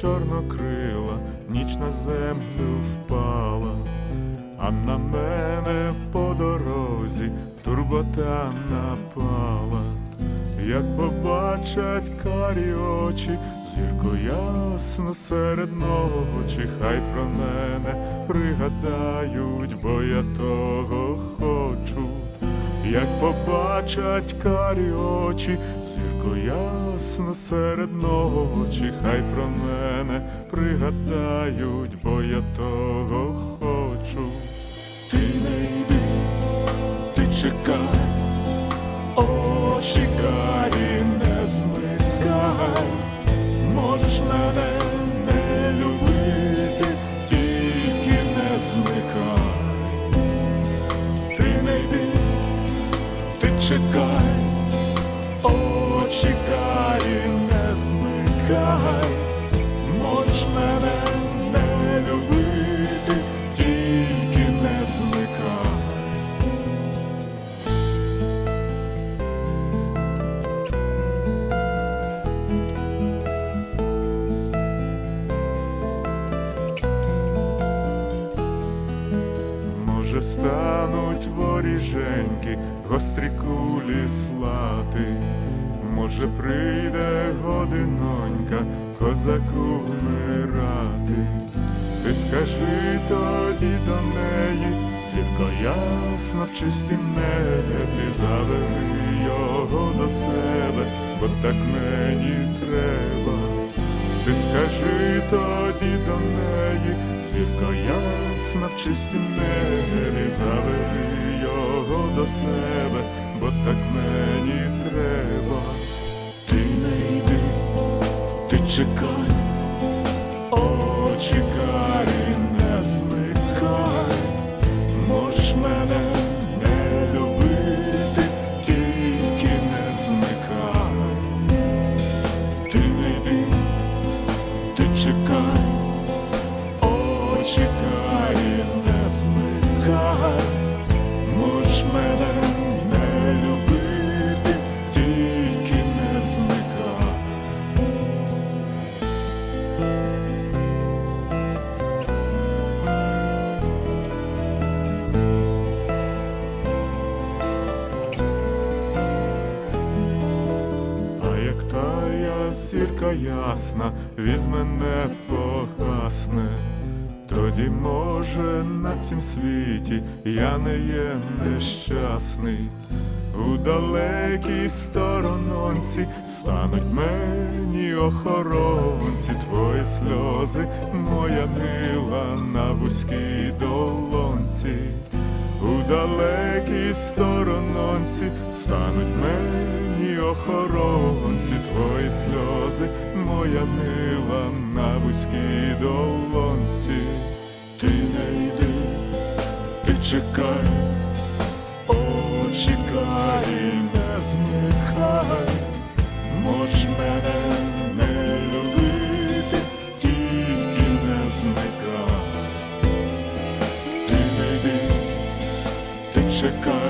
чорнокрила, ніч на землю впала, а на мене по дорозі турбота напала, як побачать карі очі, зірко ясно серед ночі, хай про мене пригадають, бо я того хочу. Як побачать карі очі, зірко ясно серед ночі, хай про мене пригадають, бо я того хочу. Ти не йди, ти чекай, очі карі не змикай, можеш мене не любити, тільки не зникай. Ти не йди, ти чекай, змикай, можеш мене не любити, тільки не зникай. Може, стануть воріженьки, гострі кулі слати, може, прийде годинонька козаку вмирати. Ти скажи тоді до неї, зірко ясна в чистім небі, ти завери його до себе, бо так мені треба. Ти скажи тоді до неї, зірка ясна в чистім небі, завери його до себе, бо так мені треба. Чекай, карі зірка ясна, візьме не погасне, тоді, може, на цім світі я не є нещасний. У далекій сторононці стануть мені охоронці, твої сльози, моя мила на вузькій долонці. Сторононці стануть мені охоронці, твої сльози, моя мила на вузькій долонці. Ти не йди, ти чекай, очі карі не змикай, можеш мене зникай.